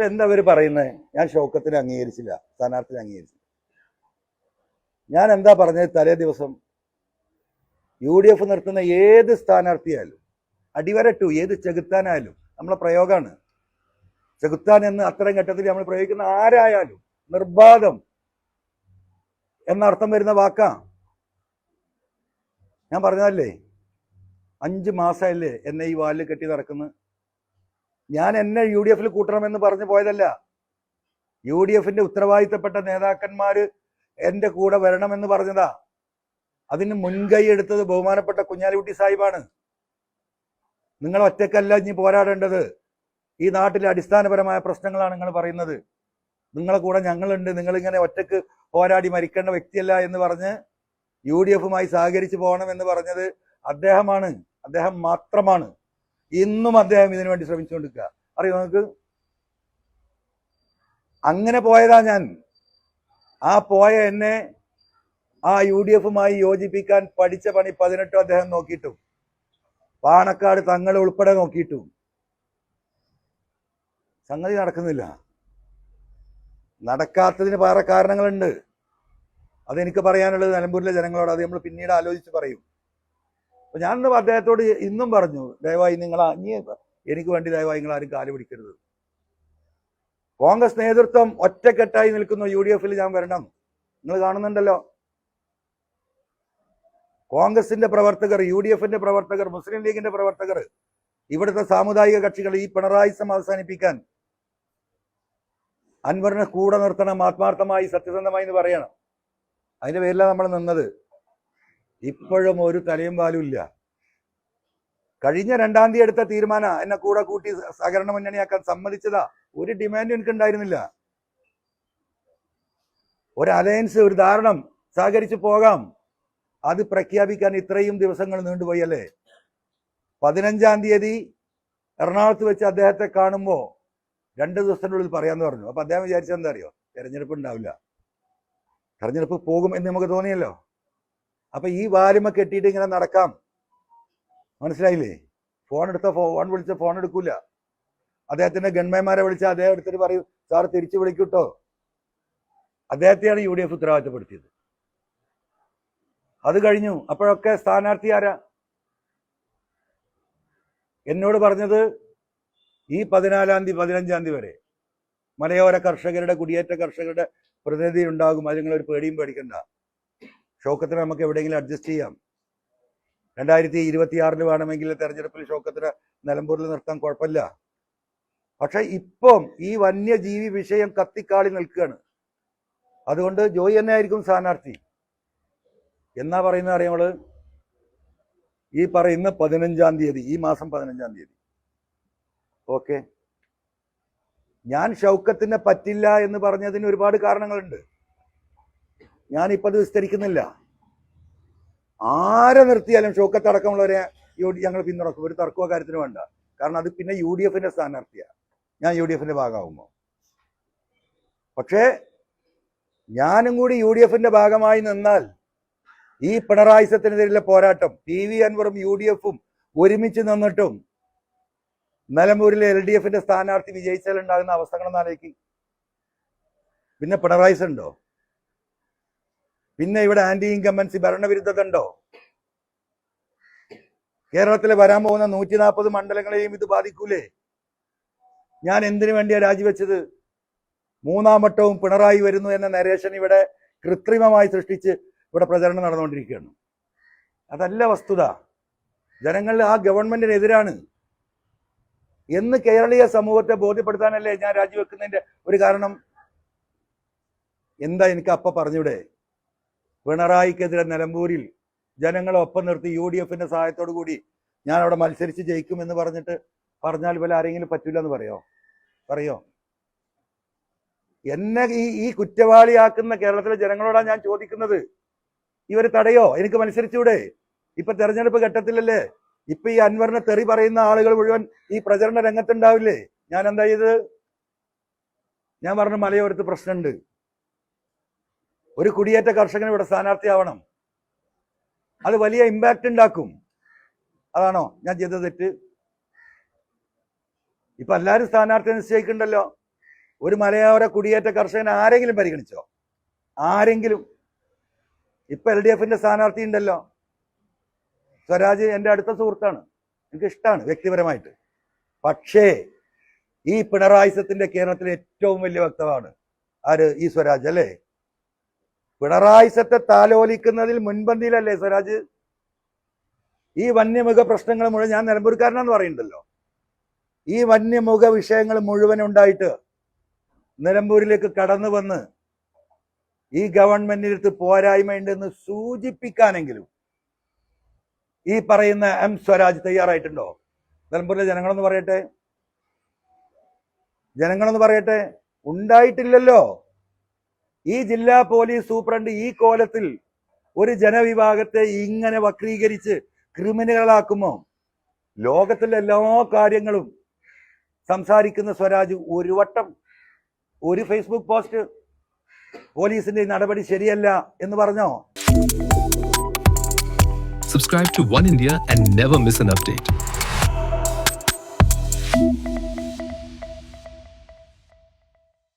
ഇപ്പൊ എന്താ അവർ പറയുന്നത് ഞാൻ ഷൗക്കത്തിനെ അംഗീകരിച്ചില്ല സ്ഥാനാർത്ഥിനെ അംഗീകരിച്ചില്ല. ഞാൻ എന്താ പറഞ്ഞത്? തലേ ദിവസം യു ഡി എഫ് നിർത്തുന്ന ഏത് സ്ഥാനാർത്ഥിയായാലും അടിവരട്ടു ഏത് ചെകുത്താനായാലും നമ്മളെ പ്രയോഗമാണ്. ചെകുത്താൻ എന്ന് അത്തരം ഘട്ടത്തിൽ നമ്മൾ പ്രയോഗിക്കുന്ന ആരായാലും നിർബാധം എന്നർത്ഥം വരുന്ന വാക്കാ. ഞാൻ പറഞ്ഞതല്ലേ? അഞ്ച് മാസമല്ലേ എന്നെ ഈ വാലിൽ കെട്ടി നടക്കുന്നത് ഞാൻ എന്നെ യു ഡി എഫിൽ കൂട്ടണമെന്ന് പറഞ്ഞു പോയതല്ല. യു ഡി എഫിന്റെ ഉത്തരവാദിത്തപ്പെട്ട നേതാക്കന്മാര് എന്റെ കൂടെ വരണമെന്ന് പറഞ്ഞതാ. അതിന് മുൻകൈ എടുത്തത് ബഹുമാനപ്പെട്ട കുഞ്ഞാലിക്കുട്ടി സാഹിബാണ്. നിങ്ങൾ ഒറ്റക്കല്ല ഇനി പോരാടേണ്ടത്. ഈ നാട്ടിലെ അടിസ്ഥാനപരമായ പ്രശ്നങ്ങളാണ് നിങ്ങൾ പറയുന്നത്. നിങ്ങളെ കൂടെ ഞങ്ങളുണ്ട്. നിങ്ങൾ ഇങ്ങനെ ഒറ്റയ്ക്ക് പോരാടി മരിക്കേണ്ട വ്യക്തിയല്ല എന്ന് പറഞ്ഞ് യു ഡി എഫുമായി സഹകരിച്ച് പോകണം എന്ന് പറഞ്ഞത് അദ്ദേഹമാണ്. അദ്ദേഹം മാത്രമാണ്. ഇന്നും അദ്ദേഹം ഇതിനു വേണ്ടി ശ്രമിച്ചുകൊണ്ടിരിക്കുക. അറിയോ നിങ്ങൾക്ക്? അങ്ങനെ പോയതാ ഞാൻ. ആ പോയ എന്നെ ആ യു ഡി എഫുമായി യോജിപ്പിക്കാൻ പഠിച്ച പണി പതിനെട്ടും അദ്ദേഹം നോക്കിയിട്ടും. പാണക്കാട് തങ്ങൾ ഉൾപ്പെടെ നോക്കിയിട്ടും. സംഗതി നടക്കുന്നില്ല. നടക്കാത്തതിന് വേറെ കാരണങ്ങളുണ്ട്. അതെനിക്ക് പറയാനുള്ളത് നിലമ്പൂരിലെ ജനങ്ങളോട് അത് നമ്മൾ പിന്നീട് ആലോചിച്ച് പറയും. അപ്പൊ ഞാൻ അദ്ദേഹത്തോട് ഇന്നും പറഞ്ഞു ദയവായി നിങ്ങൾ ഇനി എനിക്ക് വേണ്ടി ദയവായി നിങ്ങൾ ആരും കാൽ പിടിക്കരുത്. കോൺഗ്രസ് നേതൃത്വം ഒറ്റക്കെട്ടായി നിൽക്കുന്നു യു ഡി എഫിൽ ഞാൻ വരണം. നിങ്ങൾ കാണുന്നുണ്ടല്ലോ. കോൺഗ്രസിന്റെ പ്രവർത്തകർ യു ഡി എഫിന്റെ പ്രവർത്തകർ മുസ്ലിം ലീഗിന്റെ പ്രവർത്തകർ ഇവിടുത്തെ സാമുദായിക കക്ഷികൾ ഈ പിണറായിസം അവസാനിപ്പിക്കാൻ അൻവറിനെ കൂടെ നിർത്തണം ആത്മാർത്ഥമായി സത്യസന്ധമായി എന്ന് പറയണം. അതിന്റെ പേരിലാണ് നമ്മൾ നിന്നത്. ഇപ്പോഴും ഒരു തലയും പാലും ഇല്ല. കഴിഞ്ഞ രണ്ടാം തീയതി എടുത്ത തീരുമാന എന്നെ കൂടെ കൂട്ടി സഹകരണ മുന്നണിയാക്കാൻ സമ്മതിച്ചതാ. ഒരു ഡിമാൻഡും എനിക്ക് ഉണ്ടായിരുന്നില്ല ഒരു അലയൻസ് ഒരു ധാരണം സഹകരിച്ചു പോകാം. അത് പ്രഖ്യാപിക്കാൻ ഇത്രയും ദിവസങ്ങൾ നീണ്ടുപോയി അല്ലേ? പതിനഞ്ചാം തീയതി എറണാകുളത്ത് വെച്ച് അദ്ദേഹത്തെ കാണുമ്പോൾ രണ്ട് ദിവസത്തിനുള്ളിൽ പറയാന്ന് പറഞ്ഞു. അപ്പൊ അദ്ദേഹം വിചാരിച്ചെന്താ അറിയോ? തെരഞ്ഞെടുപ്പ് ഉണ്ടാവില്ല. തെരഞ്ഞെടുപ്പ് പോകും എന്ന് നമുക്ക് തോന്നിയല്ലോ. അപ്പൊ ഈ വാലുമ കെട്ടിയിട്ട് ഇങ്ങനെ നടക്കാം. മനസ്സിലായില്ലേ? ഫോൺ എടുത്ത ഫോൺ വിളിച്ച ഫോൺ എടുക്കൂല. അദ്ദേഹത്തിന്റെ ഗൺമേന്മാരെ വിളിച്ച അദ്ദേഹം എടുത്തിട്ട് പറയും സാർ തിരിച്ചു വിളിക്കൂട്ടോ? അദ്ദേഹത്തെയാണ് യു ഡി എഫ് ഉത്തരവാദിത്തപ്പെടുത്തിയത്. അത് കഴിഞ്ഞു. അപ്പോഴൊക്കെ സ്ഥാനാർത്ഥി ആരാ? എന്നോട് പറഞ്ഞത് ഈ പതിനാലാം തീയതി പതിനഞ്ചാം തീയതി വരെ മലയോര കർഷകരുടെ കുടിയേറ്റ കർഷകരുടെ പ്രതിനിധി ഉണ്ടാകും അതിങ്ങളൊരു പേടിയും പേടിക്കണ്ട. ഷോക്കത്തിന് നമുക്ക് എവിടെയെങ്കിലും അഡ്ജസ്റ്റ് ചെയ്യാം. രണ്ടായിരത്തി ഇരുപത്തി ആറിന് വേണമെങ്കിൽ തെരഞ്ഞെടുപ്പിൽ ഷോക്കത്തിന് നിലമ്പൂരിൽ നിർത്താൻ കുഴപ്പമില്ല. പക്ഷെ ഇപ്പം ഈ വന്യജീവി വിഷയം കത്തിക്കാളി നിൽക്കുകയാണ്. അതുകൊണ്ട് ജോയി തന്നെ ആയിരിക്കും സ്ഥാനാർത്ഥി. എന്നാ പറയുന്നത് അറിയാമൾ ഈ പറയുന്ന പതിനഞ്ചാം തീയതി ഈ മാസം പതിനഞ്ചാം തീയതി. ഓക്കെ ഞാൻ ഷൗക്കത്തിനെ പറ്റില്ല എന്ന് പറഞ്ഞതിന് ഒരുപാട് കാരണങ്ങളുണ്ട്. ഞാനിപ്പോൾ അത് വിസ്തരിക്കുന്നില്ല. ആരെ നിർത്തിയാലും ഷോക്കത്ത് അടക്കമുള്ളവരെ ഞങ്ങൾ പിന്തുണക്കും. ഒരു തർക്കമോ കാര്യത്തിന് വേണ്ട. കാരണം അത് പിന്നെ യു ഡി എഫിന്റെ സ്ഥാനാർത്ഥിയാണ് ഞാൻ യു ഡി എഫിന്റെ ഭാഗമാകുമ്പോൾ പക്ഷേ ഞാനും കൂടി യു ഡി എഫിന്റെ ഭാഗമായി നിന്നാൽ ഈ പിണറായിസത്തിനെതിരെയുള്ള പോരാട്ടം പി വി അൻവറും യു ഡി എഫും ഒരുമിച്ച് നിന്നിട്ടും നിലമ്പൂരിലെ എൽ ഡി എഫിന്റെ സ്ഥാനാർത്ഥി വിജയിച്ചാൽ ഉണ്ടാകുന്ന അവസ്ഥകളൊന്നും പിന്നെ പിണറായിസ് ഉണ്ടോ പിന്നെ ഇവിടെ ആന്റി ഇൻകമ്പൻസി ഭരണവിരുദ്ധത ഉണ്ടോ കേരളത്തിൽ വരാൻ പോകുന്ന നൂറ്റി നാൽപ്പത് മണ്ഡലങ്ങളെയും ഇത് ബാധിക്കൂലേ? ഞാൻ എന്തിനു വേണ്ടിയാ രാജിവെച്ചത്? മൂന്നാം വട്ടവും പിണറായി വരുന്നു എന്ന നരേഷൻ ഇവിടെ കൃത്രിമമായി സൃഷ്ടിച്ച് ഇവിടെ പ്രചരണം നടന്നുകൊണ്ടിരിക്കുകയാണ്. അതല്ല വസ്തുത. ജനങ്ങൾ ആ ഗവൺമെന്റിനെതിരാണ്. എന്ന് കേരളീയ സമൂഹത്തെ ബോധ്യപ്പെടുത്താനല്ലേ ഞാൻ രാജിവെക്കുന്നതിന്റെ ഒരു കാരണം? എന്താ എനിക്ക് അപ്പ പറഞ്ഞൂടെ? പിണറായിക്കെതിരെ നിലമ്പൂരിൽ ജനങ്ങളെ ഒപ്പം നിർത്തി യു ഡി എഫിന്റെ സഹായത്തോടു കൂടി ഞാൻ അവിടെ മത്സരിച്ച് ജയിക്കുമെന്ന് പറഞ്ഞിട്ട് പറഞ്ഞാൽ പോലെ ആരെങ്കിലും പറ്റില്ല എന്ന് പറയോ? പറയോ? എന്നെ ഈ ഈ കുറ്റവാളിയാക്കുന്ന കേരളത്തിലെ ജനങ്ങളോടാണ് ഞാൻ ചോദിക്കുന്നത്. ഇവർ തടയോ? എനിക്ക് മത്സരിച്ചൂടെ? ഇപ്പൊ തെരഞ്ഞെടുപ്പ് ഘട്ടത്തിലല്ലേ? ഇപ്പൊ ഈ അൻവറിനെ തെറി പറയുന്ന ആളുകൾ മുഴുവൻ ഈ പ്രചരണ രംഗത്തുണ്ടാവില്ലേ? ഞാൻ എന്താ ചെയ്തത്? ഞാൻ പറഞ്ഞു മലയോരത്ത് പ്രശ്നമുണ്ട്. ഒരു കുടിയേറ്റ കർഷകന് ഇവിടെ സ്ഥാനാർത്ഥിയാവണം. അത് വലിയ ഇമ്പാക്റ്റ് ഉണ്ടാക്കും. അതാണോ ഞാൻ ചെയ്ത തെറ്റ്? ഇപ്പൊ എല്ലാവരും സ്ഥാനാർത്ഥി നിശ്ചയിക്കുന്നുണ്ടല്ലോ ഒരു മലയോര കുടിയേറ്റ കർഷകൻ ആരെങ്കിലും പരിഗണിച്ചോ? ആരെങ്കിലും? ഇപ്പൊ എൽ ഡി എഫിന്റെ സ്ഥാനാർത്ഥി ഉണ്ടല്ലോ. സ്വരാജ് എന്റെ അടുത്ത സുഹൃത്താണ്. എനിക്ക് ഇഷ്ടമാണ് വ്യക്തിപരമായിട്ട്. പക്ഷേ ഈ പിണറായിസത്തിന്റെ കേരളത്തിലെ ഏറ്റവും വലിയ വക്താവാണ് ആര്? ഈ സ്വരാജ് അല്ലേ? പിണറായിസത്തെ താലോലിക്കുന്നതിൽ മുൻപന്തിയിലല്ലേ സ്വരാജ്? ഈ വന്യമൃഗ പ്രശ്നങ്ങൾ മുഴുവൻ ഞാൻ നിലമ്പൂർക്കാരനാന്ന് പറയുന്നുണ്ടല്ലോ. ഈ വന്യമൃഗ വിഷയങ്ങൾ മുഴുവൻ ഉണ്ടായിട്ട് നിലമ്പൂരിലേക്ക് കടന്നു വന്ന് ഈ ഗവൺമെന്റിനടുത്ത് പോരായ്മയുണ്ടെന്ന് സൂചിപ്പിക്കാനെങ്കിലും ഈ പറയുന്ന എം സ്വരാജ് തയ്യാറായിട്ടുണ്ടോ? നിലമ്പൂരിലെ ജനങ്ങളെന്ന് പറയട്ടെ. ജനങ്ങളെന്ന് പറയട്ടെ. ഉണ്ടായിട്ടില്ലല്ലോ. ഈ ജില്ലാ പോലീസ് സൂപ്രണ്ട് ഈ കോലത്തിൽ ഒരു ജനവിഭാഗത്തെ ഇങ്ങനെ വക്രീകരിച്ച് ക്രിമിനലുകളാക്കുമോ ലോകത്തിലെ എല്ലാ കാര്യങ്ങളും സംസാരിക്കുന്ന സ്വരാജ് ഒരു വട്ടം ഒരു ഫേസ്ബുക്ക് പോസ്റ്റ് പോലീസിന്റെ നടപടി ശരിയല്ല എന്ന് പറഞ്ഞോ subscribe to one India and never miss an update.